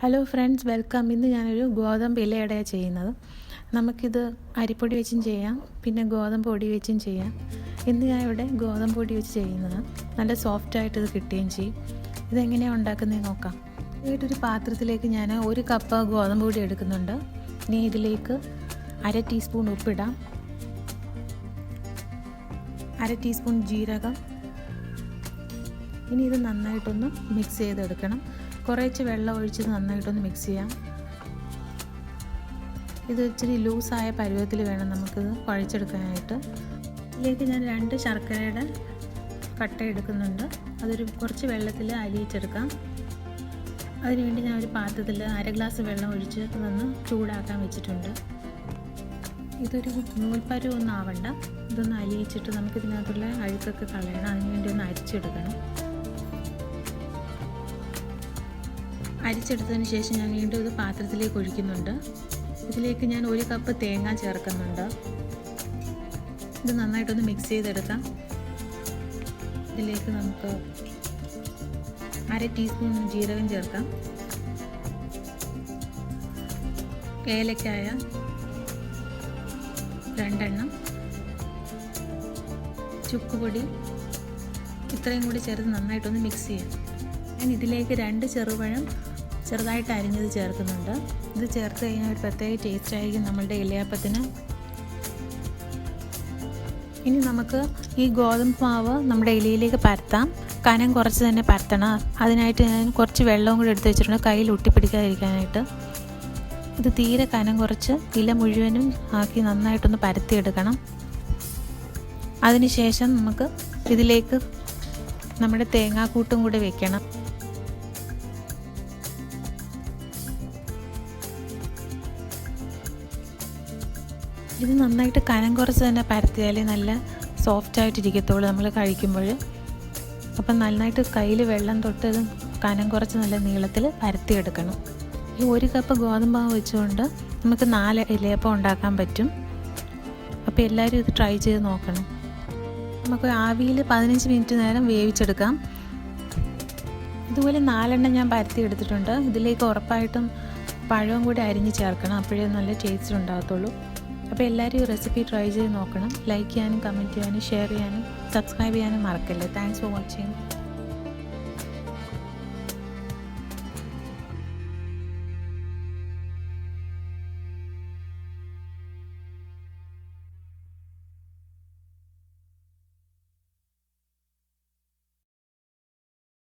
Hello friends welcome ഇന്ന് ഞാനൊരു ഗോതമ്പ് ഇലയടയാണ് ചെയ്യുന്നത്. നമുക്കിത് അരിപ്പൊടി വെച്ചും ചെയ്യാം പിന്നെ ഗോതമ്പ് പൊടി വെച്ചും ചെയ്യാം. ഇന്ന് ഞാൻ ഇവിടെ ഗോതമ്പ് പൊടി വെച്ച് ചെയ്യുന്നത്. നല്ല സോഫ്റ്റായിട്ട് ഇത് കിട്ടുകയും ചെയ്യും. ഇതെങ്ങനെയാണ് ഉണ്ടാക്കുന്നത് നോക്കാം. ഒരു പാത്രത്തിലേക്ക് ഞാൻ ഒരു കപ്പ് ഗോതമ്പ് പൊടി എടുക്കുന്നുണ്ട്. ഇനി ഇതിലേക്ക് അര ടീസ്പൂൺ ഉപ്പിടാം. അര ടീസ്പൂൺ ജീരകം. ഇനി ഇത് നന്നായിട്ടൊന്ന് മിക്സ് ചെയ്തെടുക്കണം. കുറേച്ച് വെള്ളം ഒഴിച്ച് നന്നായിട്ടൊന്ന് മിക്സ് ചെയ്യാം. ഇത് ഇച്ചിരി ലൂസായ പരുവത്തിൽ വേണം നമുക്കിത് കുഴച്ചെടുക്കാനായിട്ട്. ഇതിലേക്ക് ഞാൻ രണ്ട് ശർക്കരയുടെ കട്ട എടുക്കുന്നുണ്ട്. അതൊരു കുറച്ച് വെള്ളത്തിൽ അലിയിച്ചെടുക്കാം അതിനുവേണ്ടി ഞാൻ ഒരു പാത്രത്തിൽ അര ഗ്ലാസ് വെള്ളം ഒഴിച്ച് നിന്ന് ചൂടാക്കാൻ വെച്ചിട്ടുണ്ട്. ഇതൊരു നൂൽപ്പരുവൊന്നും ആവണ്ട. ഇതൊന്ന് അലിയിച്ചിട്ട് നമുക്കിതിനകത്തുള്ള അഴുക്കൊക്കെ കളയണം. അതിനുവേണ്ടി ഒന്ന് അരിച്ചെടുക്കണം. അരിച്ചെടുത്തതിന് ശേഷം ഞാൻ വീണ്ടും ഇത് പാത്രത്തിലേക്ക് ഒഴിക്കുന്നുണ്ട്. ഇതിലേക്ക് ഞാൻ ഒരു കപ്പ് തേങ്ങ ചേർക്കുന്നുണ്ട്. ഇത് നന്നായിട്ടൊന്ന് മിക്സ് ചെയ്തെടുക്കാം. ഇതിലേക്ക് നമുക്ക് അര ടീസ്പൂൺ ജീരകം ചേർക്കാം. ഏലക്കായ രണ്ടെണ്ണം. ചുക്കുപൊടി ഇത്രയും കൂടി ചേർത്ത് നന്നായിട്ടൊന്ന് മിക്സ് ചെയ്യാം. ഞാൻ ഇതിലേക്ക് രണ്ട് ചെറുപഴം ചെറുതായിട്ട് അരിഞ്ഞത് ചേർക്കുന്നുണ്ട്. ഇത് ചേർത്ത് കഴിഞ്ഞാൽ ഒരു പ്രത്യേക ടേസ്റ്റ് ആയിരിക്കും നമ്മളുടെ ഇലയപ്പത്തിന്. ഇനി നമുക്ക് ഈ ഗോതമ്പ് മാവ് നമ്മുടെ ഇലയിലേക്ക് പരത്താം. കനം കുറച്ച് തന്നെ പരത്തണം. അതിനായിട്ട് ഞാൻ കുറച്ച് വെള്ളവും കൂടി എടുത്ത് വെച്ചിട്ടുണ്ട് കയ്യിൽ ഒട്ടിപ്പിടിക്കാതിരിക്കാനായിട്ട്. ഇത് തീരെ കനം കുറച്ച് ഇല മുഴുവനും ആക്കി നന്നായിട്ടൊന്ന് പരത്തിയെടുക്കണം. അതിനുശേഷം നമുക്ക് ഇതിലേക്ക് നമ്മുടെ തേങ്ങാക്കൂട്ടും കൂടി വെക്കണം. ഇത് നന്നായിട്ട് കനം കുറച്ച് തന്നെ പരത്തിയാലേ നല്ല സോഫ്റ്റ് ആയിട്ടിരിക്കത്തുള്ളൂ നമ്മൾ കഴിക്കുമ്പോൾ അപ്പം നന്നായിട്ട് കയ്യിൽ വെള്ളം തൊട്ട് കനം കുറച്ച് നല്ല നീളത്തിൽ പരത്തിയെടുക്കണം. ഈ ഒരു കപ്പ് ഗോതമ്പാവ് വെച്ചുകൊണ്ട് നമുക്ക് നാല് ഇലയപ്പം ഉണ്ടാക്കാൻ പറ്റും. അപ്പോൾ എല്ലാവരും ഇത് ട്രൈ ചെയ്ത് നോക്കണം. നമുക്ക് ആവിയിൽ പതിനഞ്ച് മിനിറ്റ് നേരം വേവിച്ചെടുക്കാം. ഇതുപോലെ നാലെണ്ണം ഞാൻ പരത്തി എടുത്തിട്ടുണ്ട്. ഇതിലേക്ക് ഉറപ്പായിട്ടും പഴവും കൂടി അരിഞ്ഞ് ചേർക്കണം. അപ്പോഴേ നല്ല ടേസ്റ്റ് ഉണ്ടാകത്തുള്ളൂ. അപ്പോൾ എല്ലാവരും ഈ റെസിപ്പി ട്രൈ ചെയ്ത് നോക്കണം. ലൈക്ക് ചെയ്യാനും കമന്റ് ചെയ്യാനും ഷെയർ ചെയ്യാനും സബ്സ്ക്രൈബ് ചെയ്യാനും മറക്കല്ലേ. Thanks for watching